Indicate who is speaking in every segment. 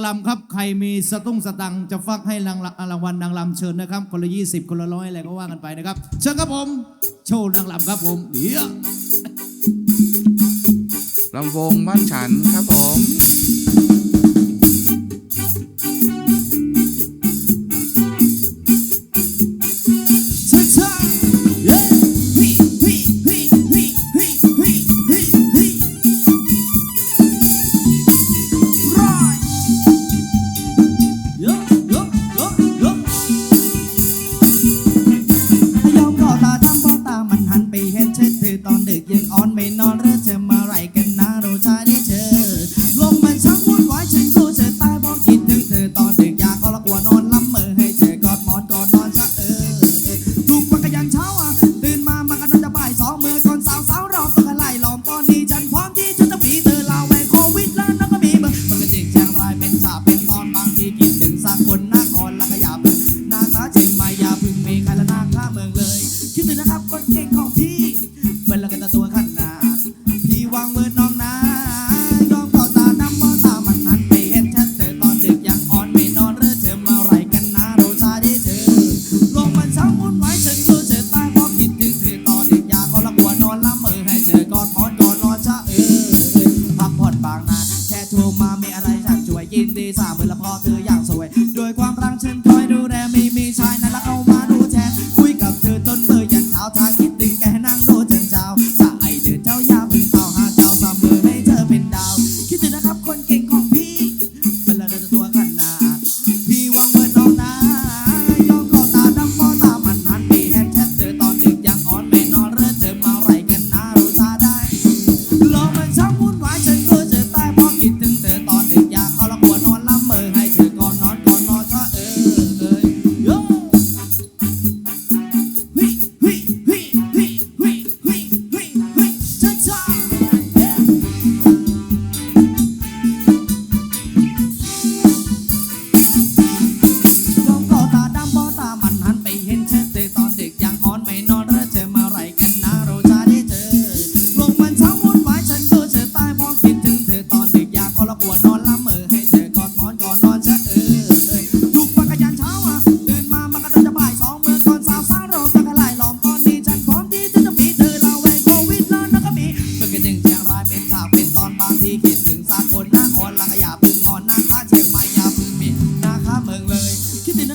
Speaker 1: างลำครับ ใครมีสตุ้งสตังจะฟักให้รางรางวัลนางลำเชิญนะครับคนละยี่สิบคนละร้อยอะไรก็ว่ากันไปนะครับ เชิญครับผม โชว์นางลำครับผมเดี๋ยว
Speaker 2: ลำวงบ้านฉันครับผม
Speaker 3: my God.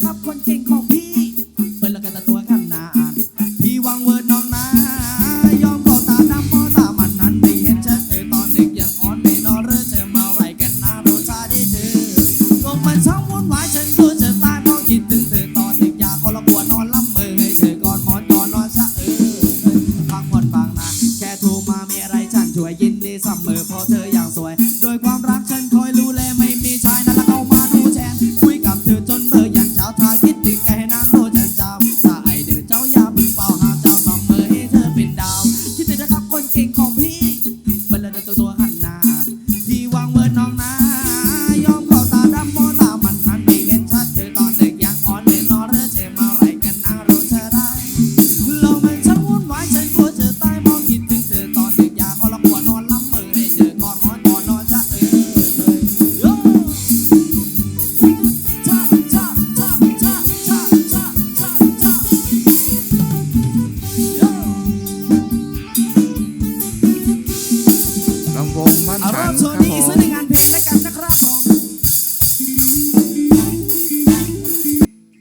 Speaker 3: ครับคนเก่งของพี่ เปิดละกันตัวขนานพี่วางเวิร์นองนะ ยอมตาดำเาะมันนั้นไม่เห็นเธอตอนเด็กยังอ่อนไม่นอนเรือเธอมาไหกันนะรู้ชาดีเธอลงมันช่างวนวายฉันตัวจะตายมอคิดถึงเธอตอนเด็กอยากขอละปวดนอนล่ำมือให้เธอกอนก่อนนอนซะเออพักผ่นบางนะแค่โทรมามีไรฉันช่วยยินดีเสมอเพราะเธออย่างสวย 阳光漫长，阿婆，你的。